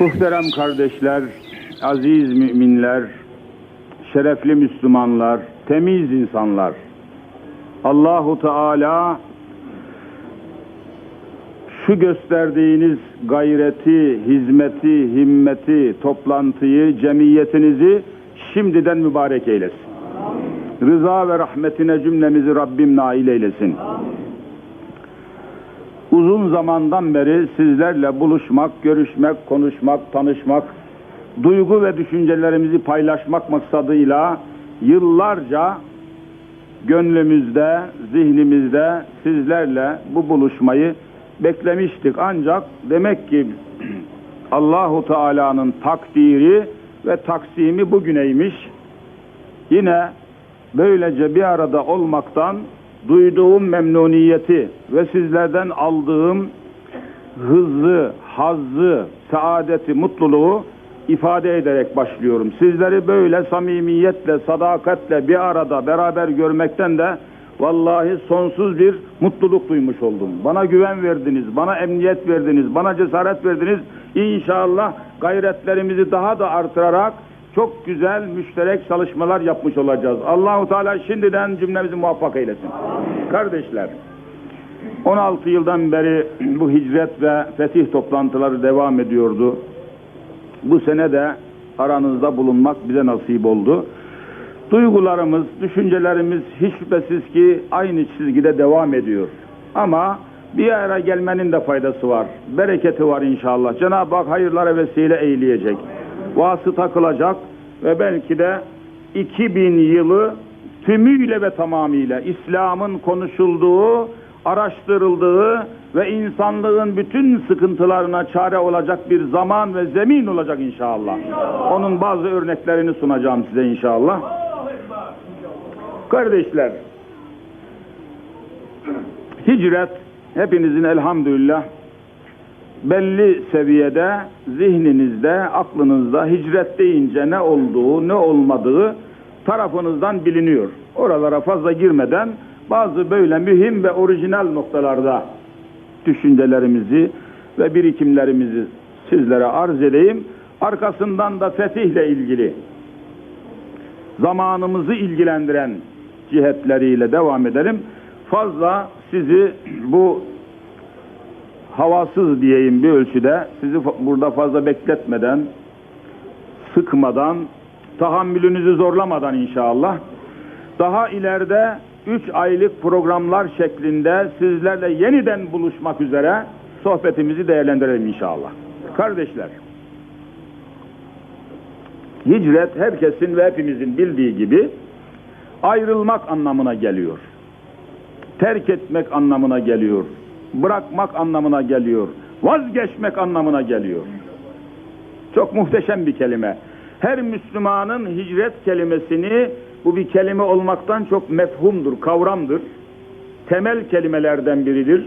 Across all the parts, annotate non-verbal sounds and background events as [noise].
Muhterem kardeşler, aziz müminler, şerefli Müslümanlar, temiz insanlar. Allahu Teala şu gösterdiğiniz gayreti, hizmeti, himmeti, toplantıyı, cemiyetinizi şimdiden mübarek eylesin. Rıza ve rahmetine cümlemizi Rabbim nail eylesin. Uzun zamandan beri sizlerle buluşmak, görüşmek, konuşmak, tanışmak, duygu ve düşüncelerimizi paylaşmak maksadıyla yıllarca gönlümüzde, zihnimizde sizlerle bu buluşmayı beklemiştik. Ancak demek ki [clears throat] Allahu Teala'nın takdiri ve taksimi bugüneymiş. Yine böylece bir arada olmaktan duyduğum memnuniyeti ve sizlerden aldığım hızlı, hazzı, saadeti, mutluluğu ifade ederek başlıyorum. Sizleri böyle samimiyetle, sadakatle bir arada beraber görmekten de vallahi sonsuz bir mutluluk duymuş oldum. Bana güven verdiniz, bana emniyet verdiniz, bana cesaret verdiniz. İnşallah gayretlerimizi daha da artırarak çok güzel müşterek çalışmalar yapmış olacağız. Allahu Teala şimdiden cümlemizi muvaffak eylesin. Kardeşler, 16 yıldan beri bu hicret ve fetih toplantıları devam ediyordu. Bu sene de aranızda bulunmak bize nasip oldu. Duygularımız, düşüncelerimiz hiç şüphesiz ki aynı çizgide devam ediyor. Ama bir ara gelmenin de faydası var. Bereketi var inşallah. Cenab-ı Hak hayırlara vesile eyleyecek. Vasıta kılacak ve belki de 2000 yılı tümüyle ve tamamıyla İslam'ın konuşulduğu, araştırıldığı ve insanlığın bütün sıkıntılarına çare olacak bir zaman ve zemin olacak inşallah. Onun bazı örneklerini sunacağım size inşallah. Kardeşler, hicret hepinizin elhamdülillah belli seviyede zihninizde, aklınızda hicret deyince ne olduğu, ne olmadığı tarafınızdan biliniyor. Oralara fazla girmeden bazı böyle mühim ve orijinal noktalarda düşüncelerimizi ve birikimlerimizi sizlere arz edeyim. Arkasından da fetihle ilgili zamanımızı ilgilendiren cihetleriyle devam edelim. Fazla sizi bu havasız diyeyim bir ölçüde sizi burada fazla bekletmeden sıkmadan tahammülünüzü zorlamadan inşallah daha ileride 3 aylık programlar şeklinde sizlerle yeniden buluşmak üzere sohbetimizi değerlendirelim inşallah. Kardeşler hicret herkesin ve hepimizin bildiği gibi ayrılmak anlamına geliyor. Terk etmek anlamına geliyor. Bırakmak anlamına geliyor. Vazgeçmek anlamına geliyor. Çok muhteşem bir kelime. Her Müslümanın hicret kelimesini bu bir kelime olmaktan çok mefhumdur, kavramdır. Temel kelimelerden biridir.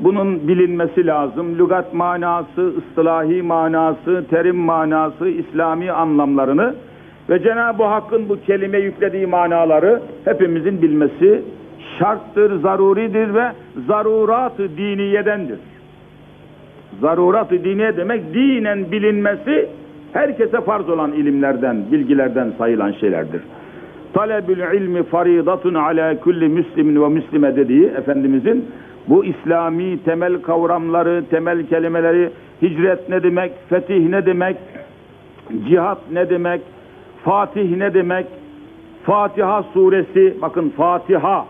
Bunun bilinmesi lazım. Lügat manası, ıstılahi manası, terim manası, İslami anlamlarını ve Cenab-ı Hakk'ın bu kelime yüklediği manaları hepimizin bilmesi şarttır, zaruridir ve zarurat-ı diniyedendir. Zarurat-ı diniye demek dinen bilinmesi herkese farz olan ilimlerden, bilgilerden sayılan şeylerdir. Talebül ilmi faridatun ala kulli müslimin ve müslime dediği Efendimizin bu İslami temel kavramları, temel kelimeleri, hicret ne demek, fetih ne demek, cihat ne demek, Fatih ne demek, Fatiha suresi, bakın Fatiha,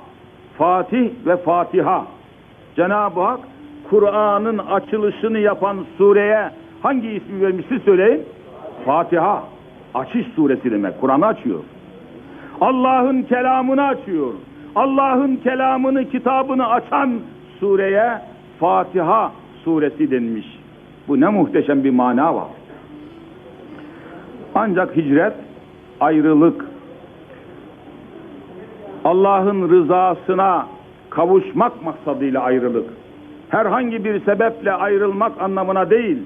Fatih ve Fatiha. Cenab-ı Hak Kur'an'ın açılışını yapan sureye hangi ismi vermiş siz söyleyin? Fatiha. Açış suresi demek. Kur'an'ı açıyor. Allah'ın kelamını açıyor. Allah'ın kelamını, kitabını açan sureye Fatiha suresi denmiş. Bu ne muhteşem bir mana var. Ancak hicret, ayrılık, Allah'ın rızasına kavuşmak maksadıyla ayrılık. Herhangi bir sebeple ayrılmak anlamına değil,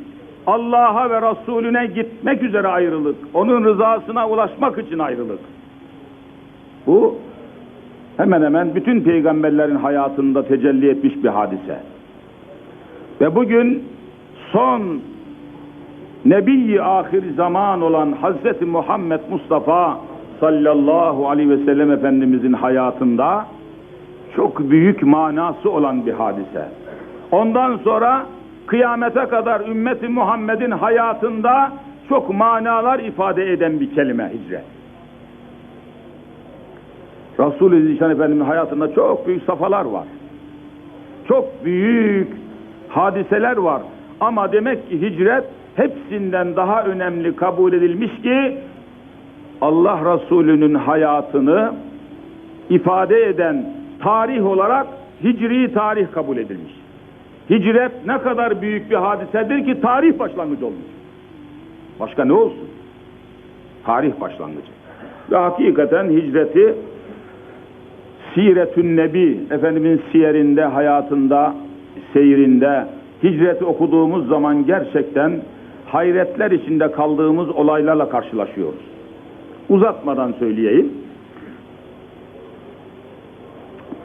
Allah'a ve Resulüne gitmek üzere ayrılık. Onun rızasına ulaşmak için ayrılık. Bu hemen hemen bütün peygamberlerin hayatında tecelli etmiş bir hadise. Ve bugün son Nebi-i ahir zaman olan Hazreti Muhammed Mustafa sallallahu aleyhi ve sellem Efendimizin hayatında çok büyük manası olan bir hadise. Ondan sonra kıyamete kadar ümmeti Muhammed'in hayatında çok manalar ifade eden bir kelime hicret. Resul-i Zişan Efendimizin hayatında çok büyük safhalar var. Çok büyük hadiseler var. Ama demek ki hicret hepsinden daha önemli kabul edilmiş ki Allah Resulü'nün hayatını ifade eden tarih olarak hicri tarih kabul edilmiş. Hicret ne kadar büyük bir hadisedir ki tarih başlangıcı olmuş. Başka ne olsun? Tarih başlangıcı. Ve hakikaten hicreti Siretün Nebi, Efendimiz siyerinde, hayatında, seyrinde, hicreti okuduğumuz zaman gerçekten hayretler içinde kaldığımız olaylarla karşılaşıyoruz. Uzatmadan söyleyeyim.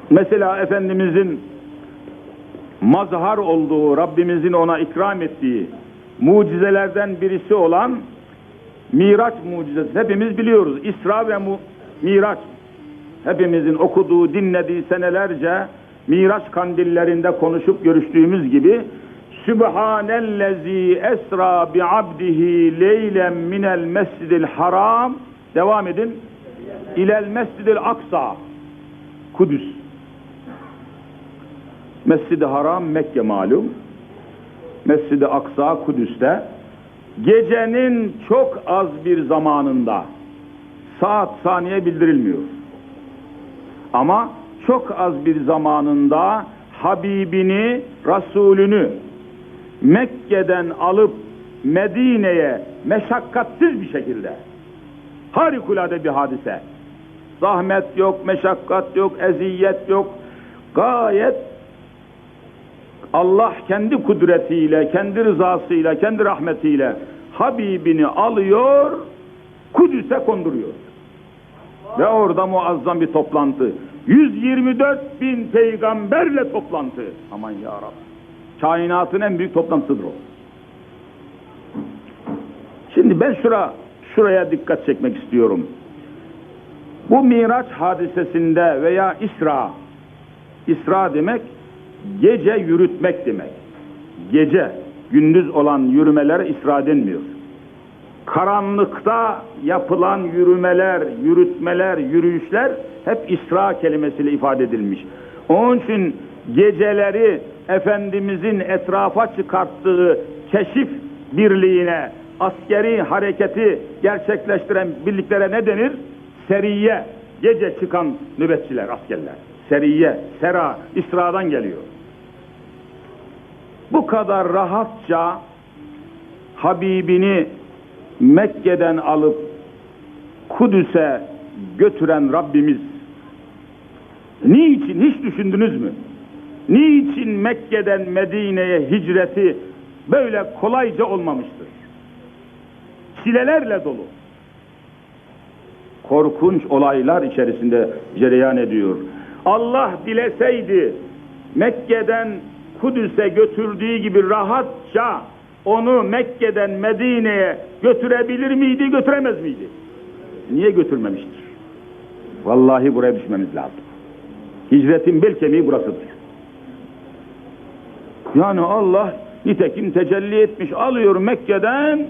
Mesela Efendimizin mazhar olduğu, Rabbimizin ona ikram ettiği mucizelerden birisi olan Miraç mucizesi. Hepimiz biliyoruz. İsra ve mu Miraç. Hepimizin okuduğu, dinlediği senelerce Miraç kandillerinde konuşup görüştüğümüz gibi Sübhanellezi esra bi abdihi leylen minel mescidil haram devam edin. İlel mescidil aksa Kudüs. Mescid-i Haram Mekke malum. Mescid-i Aksa Kudüs'te. Gecenin çok az bir zamanında saat saniye bildirilmiyor. Ama çok az bir zamanında Habibini, Resulünü Mekke'den alıp Medine'ye meşakkatsiz bir şekilde harikulade bir hadise. Zahmet yok, meşakkat yok, eziyet yok. Gayet Allah kendi kudretiyle, kendi rızasıyla, kendi rahmetiyle Habibini alıyor, Kudüs'e konduruyor. Ve orada muazzam bir toplantı. 124 bin peygamberle toplantı. Aman ya Rabbi. Kainatın en büyük toplantısıdır o. Şimdi ben şura, şuraya dikkat çekmek istiyorum. Bu Miraç hadisesinde veya İsra, İsra demek gece yürütmek demek. Gece, gündüz olan yürümelere İsra denmiyor. Karanlıkta yapılan yürümeler, yürütmeler, yürüyüşler hep İsra kelimesiyle ifade edilmiş. Onun için geceleri Efendimizin etrafa çıkarttığı keşif birliğine, askeri hareketi gerçekleştiren birliklere ne denir? Seriye, gece çıkan nöbetçiler, askerler. Seriye, sera, İsra'dan geliyor. Bu kadar rahatça Habibini Mekke'den alıp Kudüs'e götüren Rabbimiz niçin hiç düşündünüz mü? Niçin Mekke'den Medine'ye hicreti böyle kolayca olmamıştır? Çilelerle dolu. Korkunç olaylar içerisinde cereyan ediyor. Allah dileseydi Mekke'den Kudüs'e götürdüğü gibi rahatça onu Mekke'den Medine'ye götürebilir miydi, götüremez miydi? Niye götürmemiştir? Vallahi buraya düşmemiz lazım. Hicretin bel kemiği burasıdır. Yani Allah nitekim tecelli etmiş, alıyor Mekke'den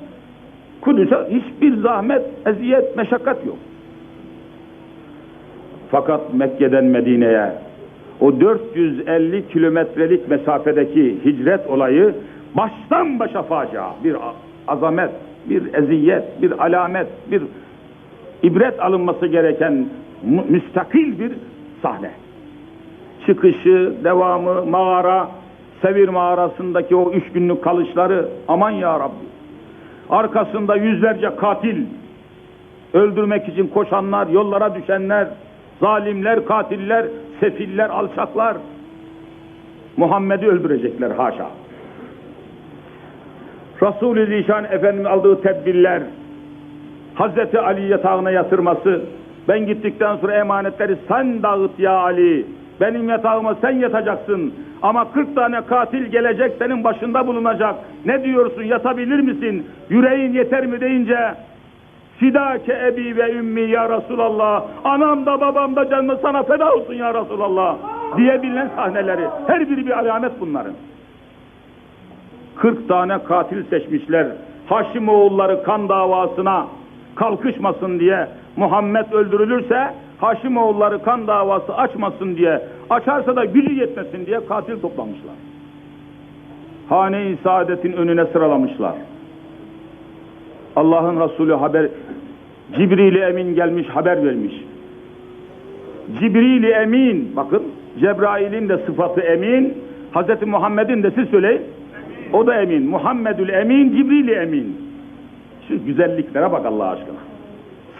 Kudüs'e hiçbir zahmet, eziyet, meşakkat yok. Fakat Mekke'den Medine'ye o 450 kilometrelik mesafedeki hicret olayı baştan başa facia, bir azamet, bir eziyet, bir alamet, bir ibret alınması gereken müstakil bir sahne. Çıkışı, devamı, mağara, Sevir mağarasındaki o üç günlük kalışları aman ya Rabbi. Arkasında yüzlerce katil, öldürmek için koşanlar, yollara düşenler, zalimler, katiller, sefiller, alçaklar. Muhammed'i öldürecekler haşa. Resul-i Zişan Efendimiz aldığı tedbirler, Hazreti Ali yatağına yatırması, ben gittikten sonra emanetleri sen dağıt ya Ali, Benim yatağıma sen yatacaksın. Ama 40 tane katil gelecek senin başında bulunacak. Ne diyorsun yatabilir misin? Yüreğin yeter mi deyince Fidake ebi ve ümmi ya Resulallah. Anam da babam da canını sana feda olsun ya Resulallah. Diyebilen sahneleri. Her biri bir alamet bunların. 40 tane katil seçmişler. Haşimoğulları kan davasına kalkışmasın diye Muhammed öldürülürse Haşimoğulları kan davası açmasın diye açarsa da gücü yetmesin diye katil toplamışlar. Hane-i Saadet'in önüne sıralamışlar. Allah'ın Resulü haber Cibril-i Emin gelmiş haber vermiş. Cibril-i Emin bakın Cebrail'in de sıfatı emin Hz. Muhammed'in de siz söyleyin o da emin. Muhammedül Emin, Cibril-i Emin. Şu güzelliklere bak Allah aşkına.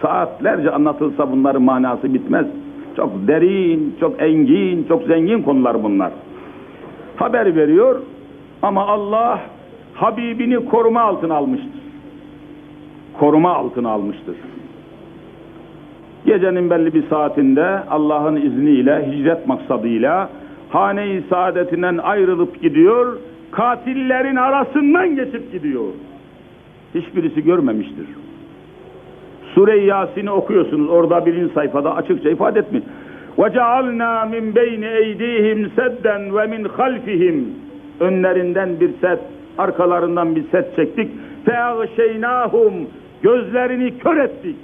Saatlerce anlatılsa bunların manası bitmez. Çok derin, çok engin, çok zengin konular bunlar. Haber veriyor ama Allah Habibini koruma altına almıştır. Koruma altına almıştır. Gecenin belli bir saatinde Allah'ın izniyle, hicret maksadıyla hane-i saadetinden ayrılıp gidiyor, katillerin arasından geçip gidiyor. Hiçbirisi görmemiştir. Sure-i Yasin'i okuyorsunuz. Orada birinci sayfada açıkça ifade etmiş. وَجَعَلْنَا مِنْ بَيْنِ اَيْدِيهِمْ سَدًّا وَمِنْ خَلْفِهِمْ Önlerinden bir set, arkalarından bir set çektik. فَاَغْشَيْنَاهُمْ Gözlerini kör ettik.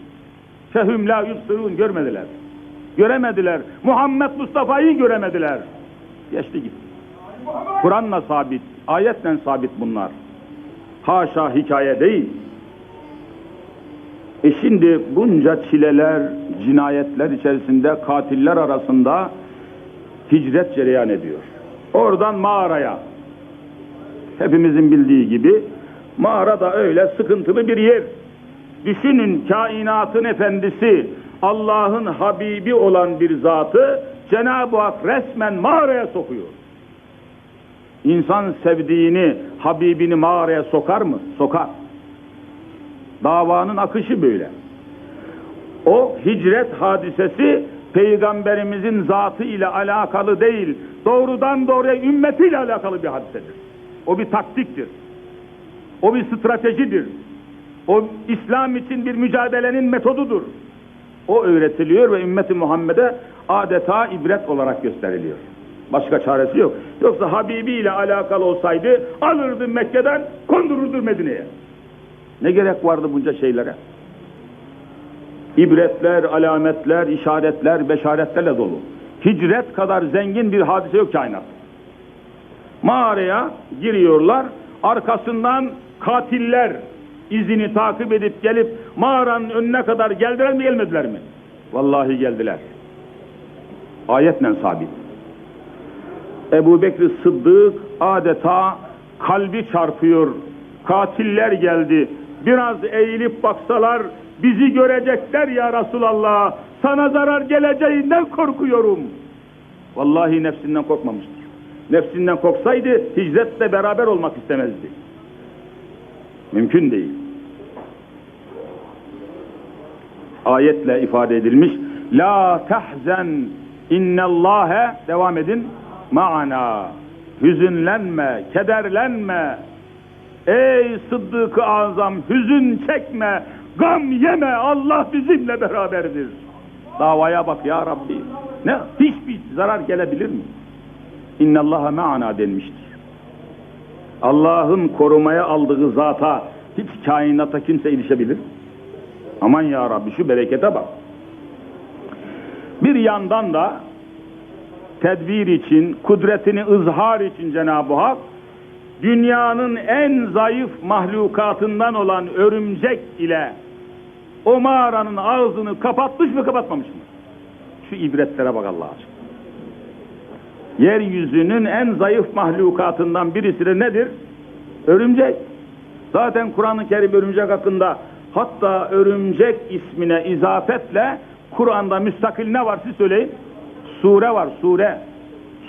Fehum la yubsirun görmediler. Göremediler. Muhammed Mustafa'yı göremediler. Geçti gitti. Kur'an'la sabit, ayetle sabit bunlar. Haşa hikaye değil. E şimdi bunca çileler, cinayetler içerisinde katiller arasında hicret cereyan ediyor. Oradan mağaraya. Hepimizin bildiği gibi mağara da öyle sıkıntılı bir yer. Düşünün kainatın efendisi Allah'ın Habibi olan bir zatı Cenab-ı Hak resmen mağaraya sokuyor. İnsan sevdiğini, Habibini mağaraya sokar mı? Sokar. Davanın akışı böyle. O hicret hadisesi peygamberimizin zatı ile alakalı değil, doğrudan doğruya ümmetiyle alakalı bir hadisedir. O bir taktiktir. O bir stratejidir. O İslam için bir mücadelenin metodudur. O öğretiliyor ve ümmeti Muhammed'e adeta ibret olarak gösteriliyor. Başka çaresi yok. Yoksa Habibi ile alakalı olsaydı alırdı Mekke'den kondururdu Medine'ye. Ne gerek vardı bunca şeylere? İbretler, alametler, işaretler, beşaretlerle dolu. Hicret kadar zengin bir hadise yok kainat. Mağaraya giriyorlar, arkasından katiller izini takip edip gelip mağaranın önüne kadar geldiler mi gelmediler mi? Vallahi geldiler. Ayetle sabit. Ebu Bekir Sıddık adeta kalbi çarpıyor. Katiller geldi. Biraz eğilip baksalar bizi görecekler ya Resulallah. Sana zarar geleceğinden korkuyorum. Vallahi nefsinden korkmamıştır. Nefsinden korksaydı hicretle beraber olmak istemezdi. Mümkün değil. Ayetle ifade edilmiş. La tahzen innallâhe devam edin ma'ana. Hüzünlenme, kederlenme. Ey Sıddık-ı Azam hüzün çekme, gam yeme Allah bizimle beraberdir. Davaya bak ya Rabbi. Ne hiçbir zarar gelebilir mi? İnnallaha ma'ana denmiştir. Allah'ın korumaya aldığı zata hiç kainata kimse ilişebilir. Aman ya Rabbi şu berekete bak. Bir yandan da tedbir için, kudretini ızhar için Cenab-ı Hak dünyanın en zayıf mahlukatından olan örümcek ile o mağaranın ağzını kapatmış mı kapatmamış mı? Şu ibretlere bak Allah aşkına. Yeryüzünün en zayıf mahlukatından birisi de nedir? Örümcek. Zaten Kur'an-ı Kerim örümcek hakkında hatta örümcek ismine izafetle Kur'an'da müstakil ne var siz söyleyin. Sure var sure.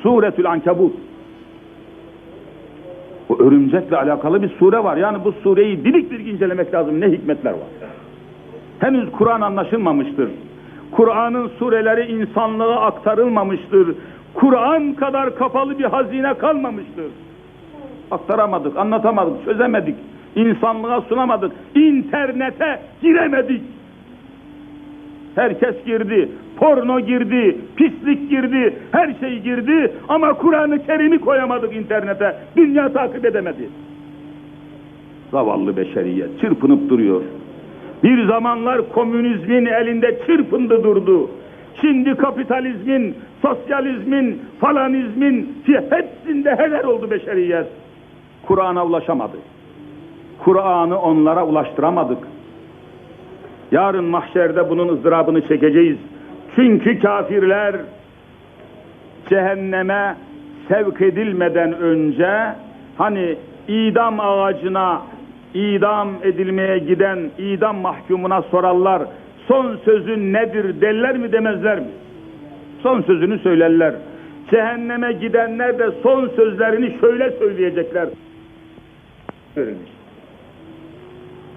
Suretül Ankebut. Örümcekle alakalı bir sure var. Yani bu sureyi dilik dilik incelemek lazım. Ne hikmetler var. Henüz Kur'an anlaşılmamıştır. Kur'an'ın sureleri insanlığa aktarılmamıştır. Kur'an kadar kapalı bir hazine kalmamıştır. Aktaramadık, anlatamadık, çözemedik. insanlığa sunamadık. İnternete giremedik. Herkes girdi. Porno girdi, pislik girdi, her şey girdi ama Kur'an-ı Kerim'i koyamadık internete. Dünya takip edemedi. Zavallı beşeriyet çırpınıp duruyor. Bir zamanlar komünizmin elinde çırpındı durdu. Şimdi kapitalizmin, sosyalizmin, falanizmin hepsinde heder oldu beşeriyet. Kur'an'a ulaşamadı. Kur'an'ı onlara ulaştıramadık. Yarın mahşerde bunun ızdırabını çekeceğiz. Çünkü kafirler cehenneme sevk edilmeden önce hani idam ağacına idam edilmeye giden idam mahkumuna sorarlar. Son sözün nedir derler mi demezler mi? Son sözünü söylerler. Cehenneme gidenler de son sözlerini şöyle söyleyecekler.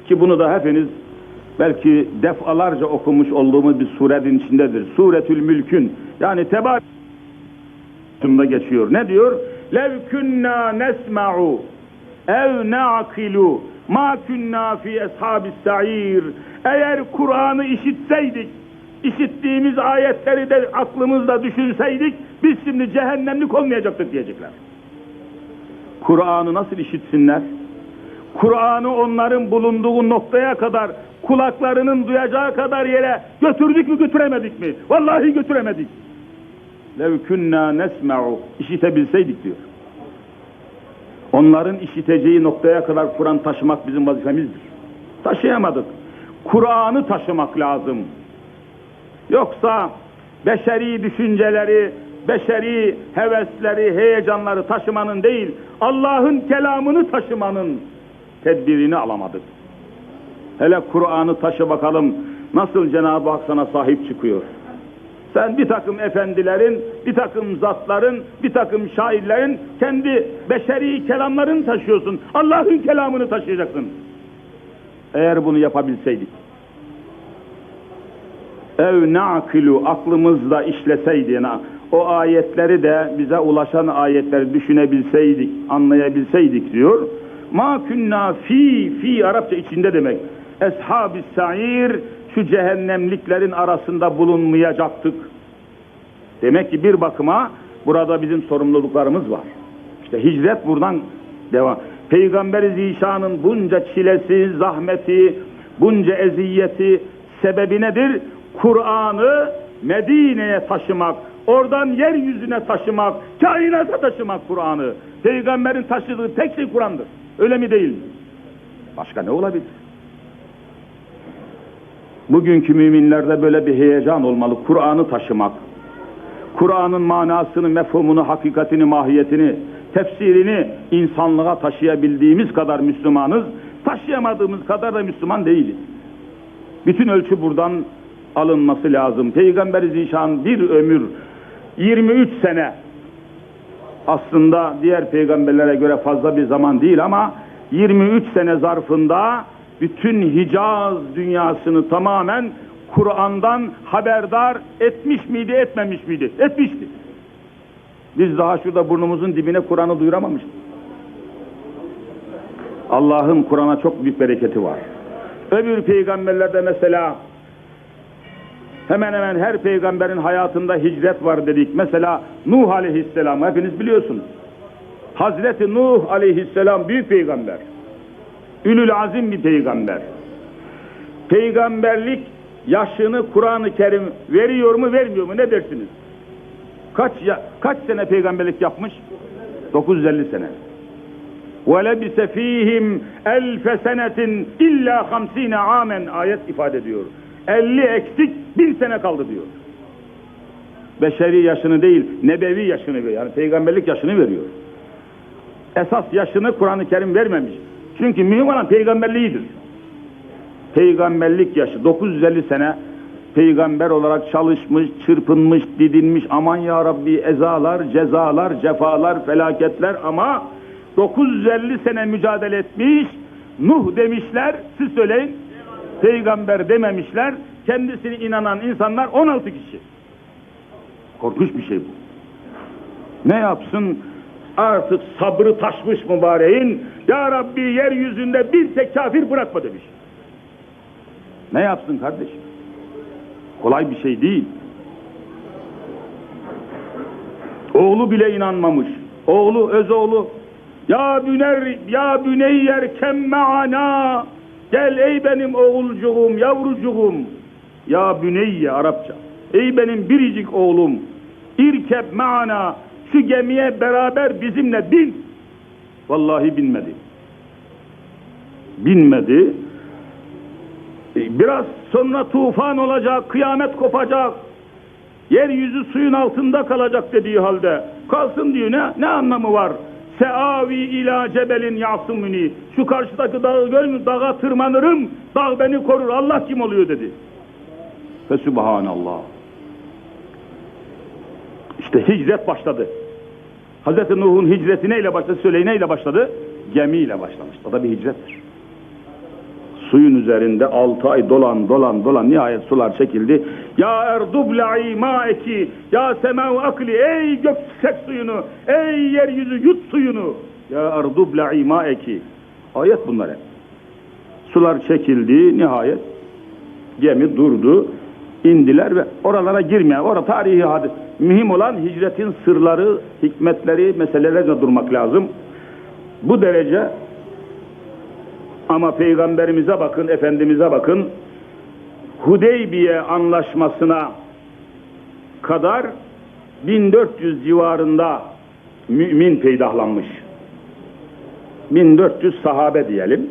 Ki bunu da hepiniz belki defalarca okumuş olduğumuz bir surenin içindedir. Suretül Mülk'ün yani Tebar geçiyor. Ne diyor? Lev kunna nesma'u ev na'kilu ma kunna fi ashabis sa'ir. Eğer Kur'an'ı işitseydik, işittiğimiz ayetleri de aklımızda düşünseydik, biz şimdi cehennemlik olmayacaktık diyecekler. Kur'an'ı nasıl işitsinler? Kur'an'ı onların bulunduğu noktaya kadar, kulaklarının duyacağı kadar yere götürdük mü götüremedik mi? Vallahi götüremedik. Lev kunna nesma'u işitebilseydik diyor. Onların işiteceği noktaya kadar Kur'an taşımak bizim vazifemizdir. Taşıyamadık. Kur'an'ı taşımak lazım. Yoksa beşeri düşünceleri, beşeri hevesleri, heyecanları taşımanın değil, Allah'ın kelamını taşımanın tedbirini alamadık. Hele Kur'an'ı taşı bakalım nasıl Cenab-ı Hak sana sahip çıkıyor. Sen bir takım efendilerin, bir takım zatların, bir takım şairlerin kendi beşeri kelamlarını taşıyorsun. Allah'ın kelamını taşıyacaksın. Eğer bunu yapabilseydik. Ev na'kilu aklımızda işleseydi o ayetleri de bize ulaşan ayetleri düşünebilseydik, anlayabilseydik diyor. Ma kunna fi fi Arapça içinde demek. Eshab-ı sa'ir şu cehennemliklerin arasında bulunmayacaktık. Demek ki bir bakıma burada bizim sorumluluklarımız var. İşte hicret buradan devam. Peygamber-i Zişan'ın bunca çilesi, zahmeti, bunca eziyeti sebebi nedir? Kur'an'ı Medine'ye taşımak, oradan yeryüzüne taşımak, kainata taşımak Kur'an'ı. Peygamberin taşıdığı tek şey Kur'an'dır. Öyle mi değil? Başka ne olabilir? Bugünkü müminlerde böyle bir heyecan olmalı. Kur'an'ı taşımak. Kur'an'ın manasını, mefhumunu, hakikatini, mahiyetini, tefsirini insanlığa taşıyabildiğimiz kadar Müslümanız. Taşıyamadığımız kadar da Müslüman değiliz. Bütün ölçü buradan alınması lazım. Peygamber-i Zişan bir ömür 23 sene aslında diğer peygamberlere göre fazla bir zaman değil ama 23 sene zarfında bütün Hicaz dünyasını tamamen Kur'an'dan haberdar etmiş miydi, etmemiş miydi? Etmişti. Biz daha şurada burnumuzun dibine Kur'an'ı duyuramamıştık. Allah'ın Kur'an'a çok büyük bereketi var. Öbür peygamberlerde mesela hemen hemen her peygamberin hayatında hicret var dedik. Mesela Nuh aleyhisselam hepiniz biliyorsunuz. Hazreti Nuh aleyhisselam büyük peygamber. Ülül azim bir peygamber. Peygamberlik yaşını Kur'an-ı Kerim veriyor mu vermiyor mu ne dersiniz? Kaç ya, kaç sene peygamberlik yapmış? 950 sene. وَلَبِسَ ف۪يهِمْ اَلْفَ سَنَةٍ اِلَّا خَمْس۪ينَ amen ayet ifade ediyor. 50 eksik bin sene kaldı diyor. Beşeri yaşını değil, nebevi yaşını veriyor. Yani peygamberlik yaşını veriyor. Esas yaşını Kur'an-ı Kerim vermemiş. Çünkü mühim olan peygamberliğidir. Peygamberlik yaşı 950 sene peygamber olarak çalışmış, çırpınmış, didinmiş. Aman ya Rabbi ezalar, cezalar, cefalar, felaketler ama 950 sene mücadele etmiş. Nuh demişler, siz söyleyin. Peygamber dememişler. Kendisine inanan insanlar 16 kişi. Korkunç bir şey bu. Ne yapsın? Artık sabrı taşmış mübareğin. Ya Rabbi yeryüzünde bir tek kafir bırakma demiş. Ne yapsın kardeşim? Kolay bir şey değil. Oğlu bile inanmamış. Oğlu, öz oğlu. Ya büner, ya büneyyer kemma'ana. Gel ey benim oğulcuğum, yavrucuğum. Ya büneyye Arapça. Ey benim biricik oğlum. İrkeb ma'ana. Şu gemiye beraber bizimle bin. Vallahi binmedi. Binmedi. E, Biraz sonra tufan olacak, kıyamet kopacak. Yeryüzü suyun altında kalacak dediği halde. Kalsın diyor ne, ne anlamı var? Seavi ila cebelin yasımuni. Şu karşıdaki dağı görmüyor dağa tırmanırım. Dağ beni korur. Allah kim oluyor dedi. Ve subhanallah. İşte hicret başladı. Hazreti Nuh'un hicreti neyle başladı? Söyleyin neyle başladı? Gemiyle başlamıştı. O da bir hicrettir. Suyun üzerinde altı ay dolan dolan dolan nihayet sular çekildi. Ya erdubla'i ma'eki ya sema'u akli ey göksek suyunu ey yeryüzü yut suyunu ya erdubla'i ma'eki ayet bunlar hep. Sular çekildi nihayet gemi durdu indiler ve oralara girmeyen orada tarihi hadis mühim olan hicretin sırları hikmetleri meselelerine durmak lazım. Bu derece ama peygamberimize bakın, efendimize bakın. Hudeybiye anlaşmasına kadar 1400 civarında mümin peydahlanmış. 1400 sahabe diyelim.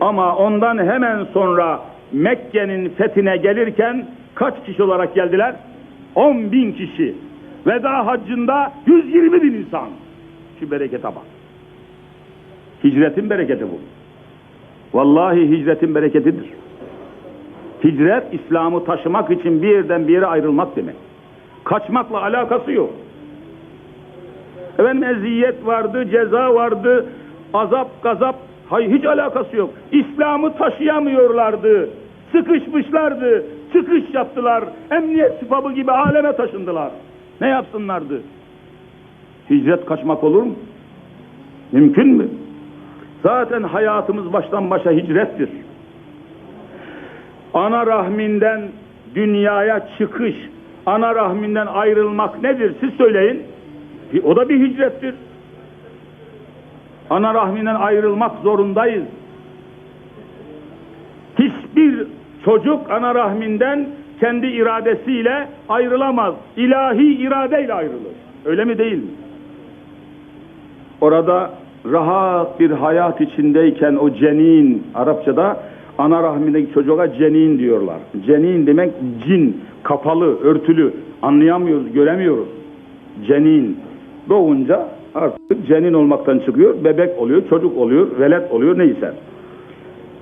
Ama ondan hemen sonra Mekke'nin fethine gelirken kaç kişi olarak geldiler? 10 bin kişi. Veda haccında 120 bin insan. Şu berekete bak. Hicretin bereketi bu. Vallahi hicretin bereketidir. Hicret İslam'ı taşımak için bir yerden bir yere ayrılmak demek. Kaçmakla alakası yok. Efendim eziyet vardı, ceza vardı, azap, gazap. Hayır hiç alakası yok. İslam'ı taşıyamıyorlardı. Sıkışmışlardı. Çıkış yaptılar. Emniyet sıfabı gibi aleme taşındılar. Ne yapsınlardı? Hicret kaçmak olur mu? Mümkün mü? Zaten hayatımız baştan başa hicrettir. Ana rahminden dünyaya çıkış, ana rahminden ayrılmak nedir? Siz söyleyin. O da bir hicrettir. Ana rahminden ayrılmak zorundayız. Hiçbir çocuk ana rahminden kendi iradesiyle ayrılamaz. İlahi iradeyle ayrılır. Öyle mi değil mi? Orada rahat bir hayat içindeyken o cenin Arapçada ana rahmindeki çocuğa cenin diyorlar. Cenin demek cin, kapalı, örtülü. Anlayamıyoruz, göremiyoruz. Cenin. Doğunca artık cenin olmaktan çıkıyor, bebek oluyor, çocuk oluyor, velet oluyor neyse.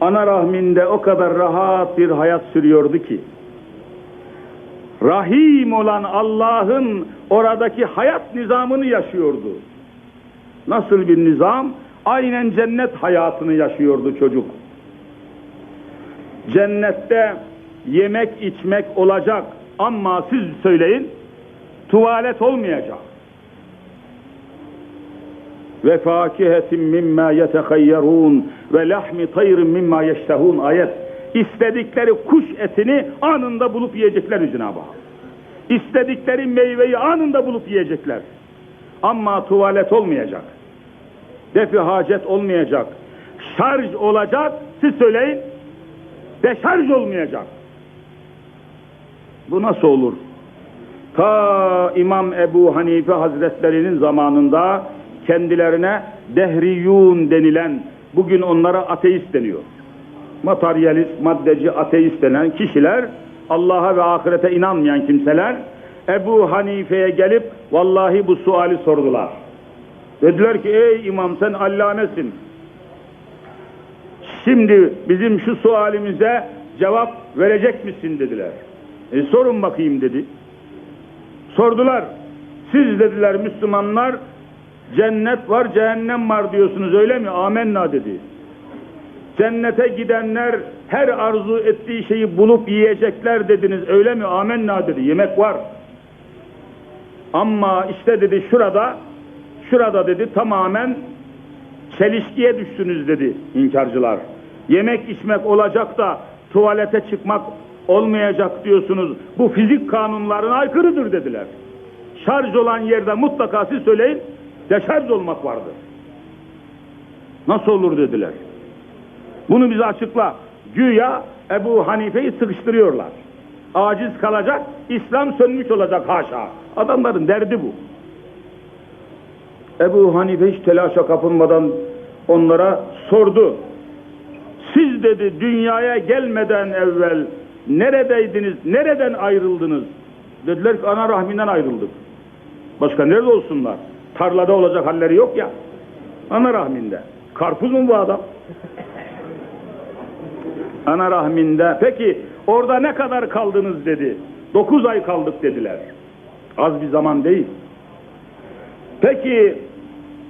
Ana rahminde o kadar rahat bir hayat sürüyordu ki Rahim olan Allah'ın oradaki hayat nizamını yaşıyordu. Nasıl bir nizam? Aynen cennet hayatını yaşıyordu çocuk. Cennette yemek içmek olacak ama siz söyleyin tuvalet olmayacak. Ve fakihetin mimma yetehayyerun ve lahmi tayrin mimma yeştehun ayet. İstedikleri kuş etini anında bulup yiyecekler Cenab-ı Hak. İstedikleri meyveyi anında bulup yiyecekler. Ama tuvalet olmayacak. Defi hacet olmayacak. Şarj olacak. Siz söyleyin. Deşarj olmayacak. Bu nasıl olur? Ta İmam Ebu Hanife Hazretlerinin zamanında kendilerine dehriyun denilen, bugün onlara ateist deniyor. Materyalist, maddeci, ateist denen kişiler, Allah'a ve ahirete inanmayan kimseler, Ebu Hanife'ye gelip vallahi bu suali sordular. Dediler ki ey imam sen allamesin. Şimdi bizim şu sualimize cevap verecek misin dediler. E sorun bakayım dedi. Sordular. Siz dediler Müslümanlar cennet var cehennem var diyorsunuz öyle mi? Amenna dedi. Cennete gidenler her arzu ettiği şeyi bulup yiyecekler dediniz öyle mi? Amenna dedi. Yemek var. Ama işte dedi şurada, şurada dedi tamamen çelişkiye düştünüz dedi inkarcılar. Yemek içmek olacak da tuvalete çıkmak olmayacak diyorsunuz. Bu fizik kanunlarına aykırıdır dediler. Şarj olan yerde mutlaka siz söyleyin deşarj olmak vardır. Nasıl olur dediler. Bunu bize açıkla. Güya Ebu Hanife'yi sıkıştırıyorlar. Aciz kalacak, İslam sönmüş olacak haşa. Adamların derdi bu. Ebu Hanife hiç telaşa kapılmadan onlara sordu. Siz dedi dünyaya gelmeden evvel neredeydiniz, nereden ayrıldınız? Dediler ki ana rahminden ayrıldık. Başka nerede olsunlar? Tarlada olacak halleri yok ya. Ana rahminde. Karpuz mu bu adam? Ana rahminde. Peki orada ne kadar kaldınız dedi. Dokuz ay kaldık dediler. Az bir zaman değil. Peki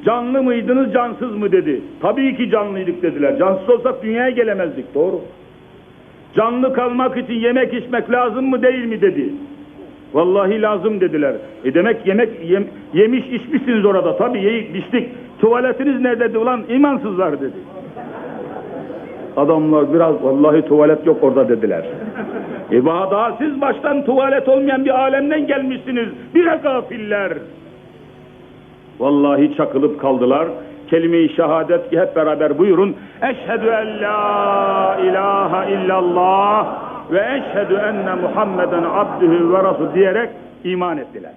canlı mıydınız cansız mı dedi. Tabii ki canlıydık dediler. Cansız olsak dünyaya gelemezdik doğru. Canlı kalmak için yemek içmek lazım mı değil mi dedi. Vallahi lazım dediler. E demek yemek yem- yemiş içmişsiniz orada. Tabii yiyip içtik. Tuvaletiniz nerede dedi ulan imansızlar dedi. Adamlar biraz vallahi tuvalet yok orada dediler. E daha siz baştan tuvalet olmayan bir alemden gelmişsiniz. Bire gafiller. Vallahi çakılıp kaldılar. Kelime-i şehadet hep beraber buyurun. Eşhedü en la ilahe illallah ve eşhedü enne Muhammeden abdühü ve rasul diyerek iman ettiler.